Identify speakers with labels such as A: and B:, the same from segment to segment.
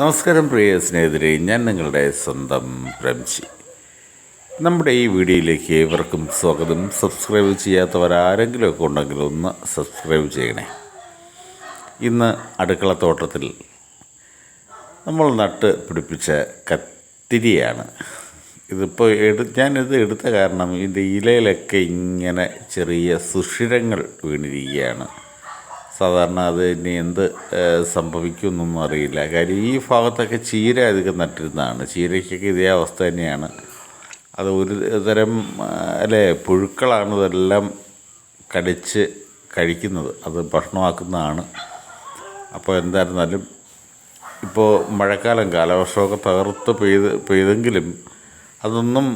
A: നമസ്കാരം പ്രിയ സ്നേഹിതരെ ഞാൻ നിങ്ങളുടെ സ്വന്തം പ്രംശി നമ്മുടെ ഈ വീഡിയോയിലേക്ക് ഏവർക്കും സ്വാഗതം. സബ്സ്ക്രൈബ് ചെയ്യാത്തവരാരെങ്കിലും ഒക്കെ ഉണ്ടെങ്കിൽ ഒന്ന് സബ്സ്ക്രൈബ് ചെയ്യണേ. ഇന്ന് അടുക്കളത്തോട്ടത്തിൽ നമ്മൾ നട്ട് പിടിപ്പിച്ച കത്തിരിയാണ്. ഇതിപ്പോൾ എടു ഞാനിത് എടുത്ത കാരണം ഇതിന്റെ ഇലയിലൊക്കെ ഇങ്ങനെ ചെറിയ സുഷിരങ്ങൾ വീണിരിക്കുകയാണ്. സാധാരണ അത് ഇനി എന്ത് സംഭവിക്കും സംഭവിക്കുമെന്നൊന്നും അറിയില്ല. കാര്യം ഈ ഭാഗത്തൊക്കെ ചീര അധികം നട്ടിരുന്നതാണ്. ചീരയ്ക്കൊക്കെ ഇതേ അവസ്ഥ തന്നെയാണ്. അത് ഒരു തരം അല്ലേ പുഴുക്കളാണ് ഇതെല്ലാം കടിച്ച് കഴിക്കുന്നത്. അത് ഭക്ഷണമാക്കുന്നതാണ്. അപ്പോൾ എന്തായിരുന്നാലും ഇപ്പോൾ മഴക്കാലം കാലവർഷമൊക്കെ തകർത്ത് പെയ്ത് പെയ്തെങ്കിലും അതൊന്നും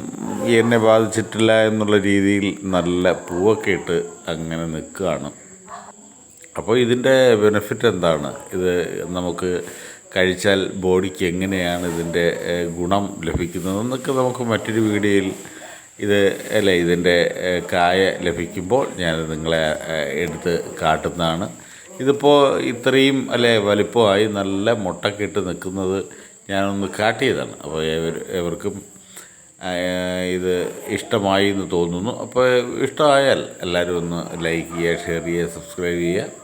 A: എന്നെ ബാധിച്ചിട്ടില്ല എന്നുള്ള രീതിയിൽ നല്ല പൂവൊക്കെ ഇട്ട് അങ്ങനെ നിൽക്കുകയാണ്. അപ്പോൾ ഇതിന്റെ ബെനിഫിറ്റ് എന്താണ്? ഇത് നമുക്ക് കഴിച്ചാൽ ബോഡിക്ക് എങ്ങനെയാണ് ഇതിന്റെ ഗുണം ലഭിക്കുന്നത്? എന്നൊക്കെ നമുക്ക് മറ്റൊരു വീഡിയോയിൽ ഇത് അല്ല ഇതിന്റെ കായ ലഭിക്കുമ്പോൾ ഞാൻ നിങ്ങളെ എടുത്ത് കാട്ടുന്നതാണ്. ഇതിപ്പോൾ ഇത്രയും അല്ലേ വലിപ്പമായി നല്ല മുട്ടക്കിട്ട് നിൽക്കുന്നത് ഞാനൊന്ന് കാട്ടിയതാണ്. അപ്പോൾ എവർക്കും ഇത് ഇഷ്ടമായി എന്ന് തോന്നുന്നു. അപ്പോൾ ഇഷ്ടമായാൽ എല്ലാവരും ഒന്ന് ലൈക്ക് ചെയ്യുക ഷെയർ ചെയ്യുക സബ്സ്ക്രൈബ് ചെയ്യുക.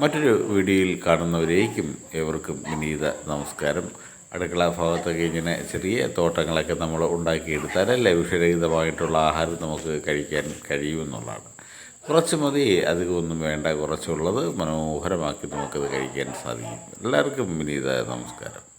A: മറ്റൊരു വീഡിയോയിൽ കാണുന്നവരേക്കും ഏവർക്കും വിനീത നമസ്കാരം. അടുക്കള ഭാഗത്തൊക്കെ ഇങ്ങനെ ചെറിയ തോട്ടങ്ങളൊക്കെ നമ്മൾ ഉണ്ടാക്കിയെടുത്താലല്ലേ വിഷരഹിതമായിട്ടുള്ള ആഹാരം നമുക്ക് കഴിക്കാൻ കഴിയുമെന്നുള്ളതാണ്. കുറച്ച് മതി അധികമൊന്നും വേണ്ട കുറച്ചുള്ളത് മനോഹരമാക്കി നമുക്കത് കഴിക്കാൻ സാധിക്കും. എല്ലാവർക്കും വിനീത നമസ്കാരം.